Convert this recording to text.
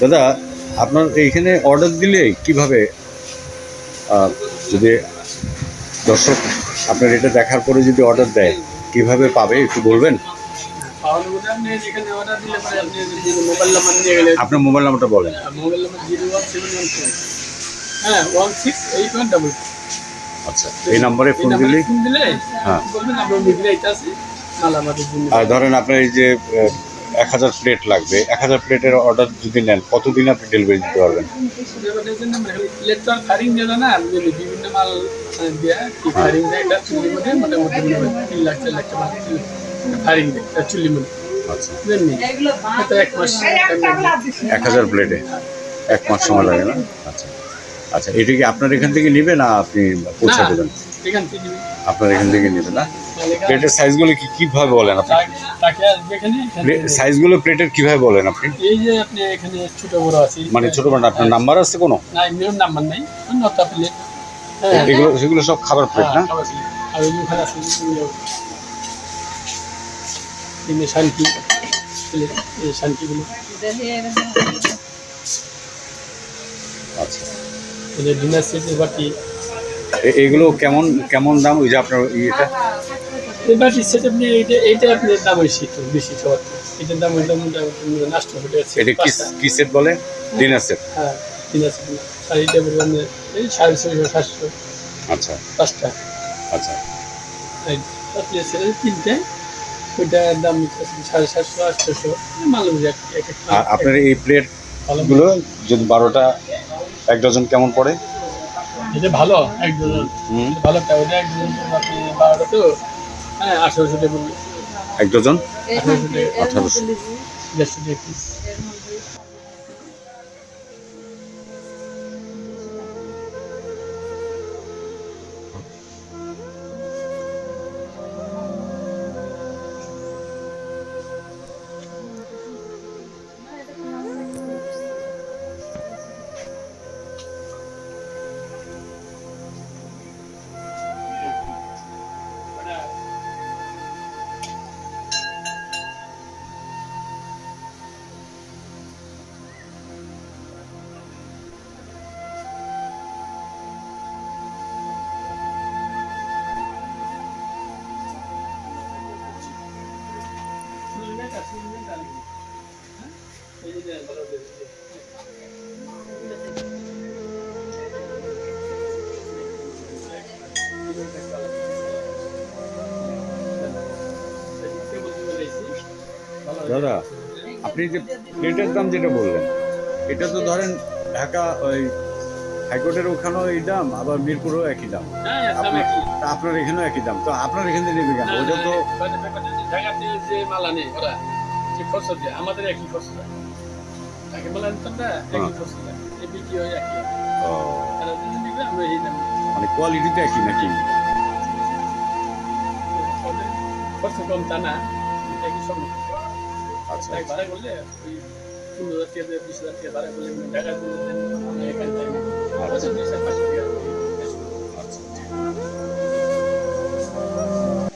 দাদা আপনার এইখানে অর্ডার দিলে কীভাবে যদি দর্শক আপনার এটা দেখার পরে যদি অর্ডার দেয় কীভাবে পাবে একটু বলবেন? আপনার মোবাইল নাম্বারটা বলেন। হ্যাঁ আচ্ছা এই নাম্বারে ফোন দিলে হ্যাঁ। আর ধরেন আপনার এই যে এক হাজার প্লেট লাগবে। এক হাজার প্লেটের অর্ডার যদি নেন কতদিন আপনি ডেলিভারি দিতে পারবেন? আচ্ছা। এক হাজার প্লেটে এক মাস সময় লাগে না? আচ্ছা। আচ্ছা এটা কি আপনার এখান থেকে নেবে না আপনি পৌঁছে দেবেন এখান থেকে নিবি। আপনার এখান থেকে নেবে না? প্লেটের সাইজগুলো কি কীভাবে বলেন আপনি? সাইজগুলো প্লেটের কীভাবে বলেন আপনি? এই যে আপনি এখানে ছোট বড় আছে। মানে ছোট মানে আপনার নাম্বার আছে কোনো? না নাম্বার নাই। নটা প্লেট হ্যাঁ এগুলো সেগুলো সব খাবার প্লেট না? হ্যাঁ, খাবার plate। আর ওখানে আছে এগুলো। এমনি শান্তি প্লেট এই শান্তিগুলো। আচ্ছা। যে ডিনার সেটের বাটি। এগুলো কেমন কেমন দাম ওই যে আপনার ইয়েটা? এই বাটি সেট আপনি এইটা এইটা আপনার দাম বেশি একটু বেশি সবার এটার দাম ওইটা মোটামুটি নষ্ট হয়ে যাচ্ছে। এটা কি কি সেট বলে? Dinner set? হ্যাঁ ডিনার সেট। এই সাড়ে ছয়শো সাতশো। আচ্ছা। পাঁচটা। আচ্ছা। আপনি সেটা তিনটে। ওইটার দাম সাড়ে সাতশো আটশোশো। আপনার এই প্লেট ভালো গুলো যদি বারোটা এক ডজন কেমন পড়ে? এটা ভালো এক ডজন। হুম। ভালোটা ওটা এক ডজন আপনি বারোটা তো হ্যাঁ আঠারোশো টাকা এক ডজন? আঠারোশো টাকা। আঠারোশো। দাদা, আপনি যে প্লেটের দাম যেটা বললেন, এটা তো ধরেন ঢাকা ওই হাইকোর্টের ওখানেও এই দাম, আবার মিরপুরেও একই দাম। আপনার এখানেও একই দাম। তো আপনার এখান নেবে কেন? ওইটা তো যে দেয় আমাদের একই দেয়। তাকে মাল আনতাম না একই হ্যাঁ। খরচ দেয়। এই বিক্রি হয় একই। আমরা এই দাম মানে কোয়ালিটিটা একই নাকি? ওদের খরচ কম তা না একই সব আচ্ছা ভাড়া করলে ওই পনেরো হাজার টাকা বিশ হাজার টাকা ভাড়া করলে ঢাকা দিলে আমরা এখানে আচ্ছা।